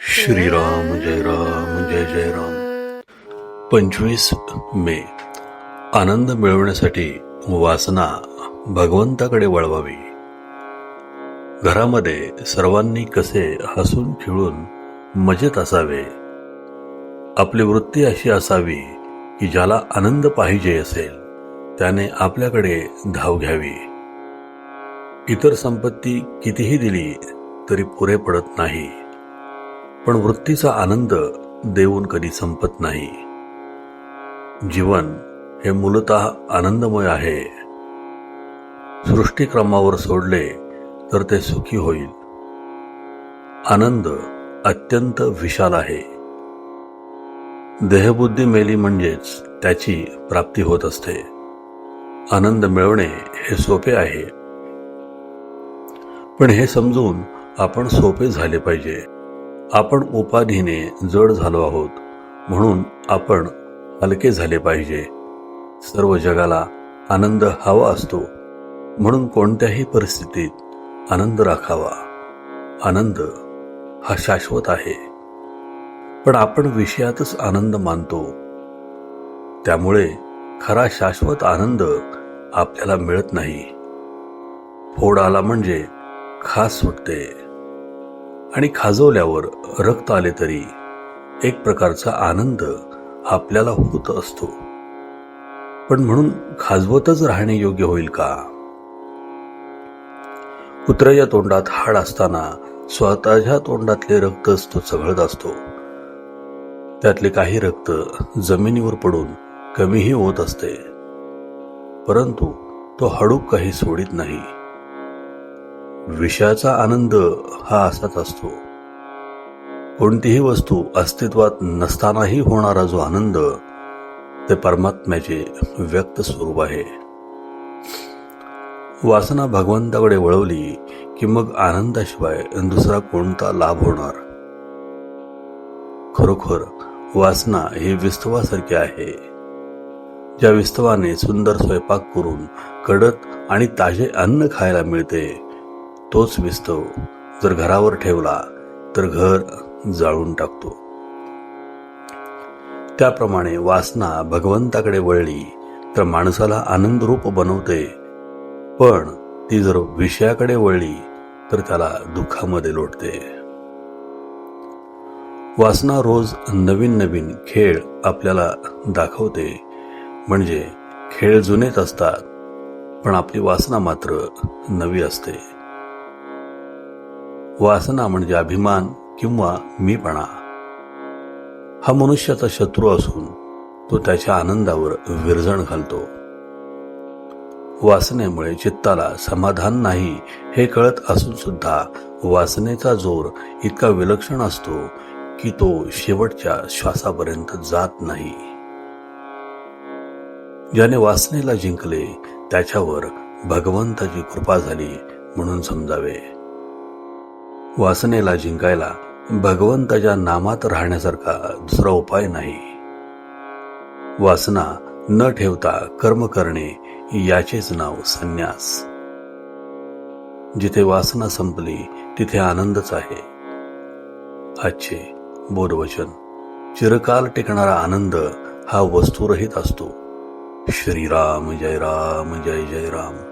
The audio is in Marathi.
श्रीराम जय राम जय जय राम। पंचवीस मे. आनंद मिळवण्यासाठी वासना भगवंताकडे वळवावी. घरामध्ये सर्वांनी कसे हसून खेळून मजेत असावे? आपली वृत्ती अशी असावी की ज्याला आनंद पाहिजे असेल त्याने आपल्याकडे धाव घ्यावी. इतर संपत्ती कितीही दिली तरी पुरे पडत नाही. पण वृत्तीचा आनंद देऊन कधी संपत नाही. जीवन हे मूलतः आनंदमय आहे. सृष्टीक्रमावर सोडले तर ते सुखी होईल. आनंद अत्यंत विशाल आहे. देहबुद्धी मेली म्हणजेच त्याची प्राप्ती होत असते. आनंद मिळवणे हे सोपे आहे. पण हे समजून आपण सोपे झाले पाहिजे. आपण उपाधीने जड झालो आहोत म्हणून आपण हलके झाले पाहिजे. सर्व जगाला आनंद हवा असतो म्हणून कोणत्याही परिस्थितीत आनंद राखावा. आनंद हा शाश्वत आहे. पण आपण विषयातच आनंद मानतो. त्यामुळे खरा शाश्वत आनंद आपल्याला मिळत नाही. फोड आला म्हणजे खास सुटते आणि खाजवल्यावर रक्त आले तरी एक प्रकारचा आनंद आपल्याला होत असतो. पण म्हणून खाजवतच राहणे योग्य होईल का? कुत्र्याच्या तोंडात हाड असताना स्वतःच्या तोंडातले रक्तच तो चघळत असतो. त्यातले काही रक्त जमिनीवर पडून कमीही होत असते. परंतु तो हडूप काही सोडित नाही. विषयाचा आनंद हा असाच असतो. कोणतीही वस्तू अस्तित्वात नसतानाही होणारा जो आनंद ते परमात्म्याचे व्यक्त स्वरूप आहे. वासना भगवंताकडे वळवली की मग आनंदाशिवाय दुसरा कोणता लाभ होणार? खरोखर वासना ही विस्तवासारखी आहे. ज्या विस्तवाने सुंदर स्वयंपाक करून कडक आणि ताजे अन्न खायला मिळते तोच विस्तव जर घरावर ठेवला तर घर जाळून टाकतो. त्याप्रमाणे वासना भगवंताकडे वळली तर माणसाला आनंदरूप बनवते. पण ती जर विषयाकडे वळली तर त्याला दुःखामध्ये लोटते. वासना रोज नवीन नवीन खेळ आपल्याला दाखवते. म्हणजे खेळ जुनेच असतात पण आपली वासना मात्र नवी असते. वासना म्हणजे अभिमान किंवा मीपणा. हा मनुष्याचा शत्रू असून तो त्याच्या आनंदावर विरजण घालतो. वासनेमुळे चित्ताला समाधान नाही हे कळत असून सुद्धा वासनेचा जोर इतका विलक्षण असतो की तो शेवटच्या श्वासापर्यंत जात नाही. ज्याने वासनेला जिंकले त्याच्यावर भगवंताची कृपा झाली म्हणून समजावे. वासनेला जिंकायला भगवंताच्या नामात राहण्यासारखा दुसरा उपाय नाही. वासना न ठेवता कर्म करणे याचेच नाव संन्यास. जिथे वासना संपली तिथे आनंदच आहे. आजचे बोधवचन. चिरकाल टिकणारा आनंद हा वस्तुरहित असतो. श्रीराम जय राम जय जय राम.